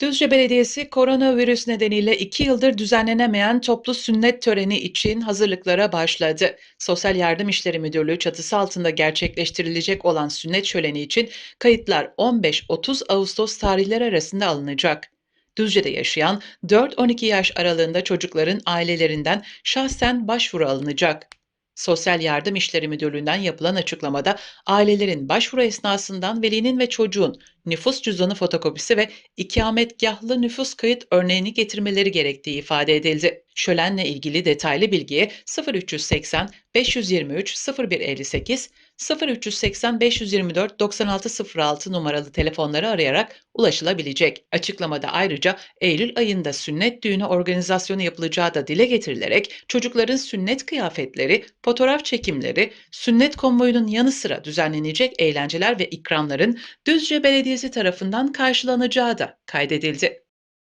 Düzce Belediyesi koronavirüs nedeniyle iki yıldır düzenlenemeyen toplu sünnet töreni için hazırlıklara başladı. Sosyal Yardım İşleri Müdürlüğü çatısı altında gerçekleştirilecek olan sünnet şöleni için kayıtlar 15-30 Ağustos tarihleri arasında alınacak. Düzce'de yaşayan 4-12 yaş aralığında çocukların ailelerinden şahsen başvuru alınacak. Sosyal Yardım İşleri Müdürlüğü'nden yapılan açıklamada ailelerin başvuru esnasından velinin ve çocuğun nüfus cüzdanı fotokopisi ve ikametgahlı nüfus kayıt örneğini getirmeleri gerektiği ifade edildi. Şölenle ilgili detaylı bilgiye 0380 523 0158 0380 524 9606 numaralı telefonları arayarak ulaşılabilecek. Açıklamada ayrıca Eylül ayında sünnet düğünü organizasyonu yapılacağı da dile getirilerek çocukların sünnet kıyafetleri, fotoğraf çekimleri, sünnet konvoyunun yanı sıra düzenlenecek eğlenceler ve ikramların Düzce Belediyesi tarafından karşılanacağı da kaydedildi.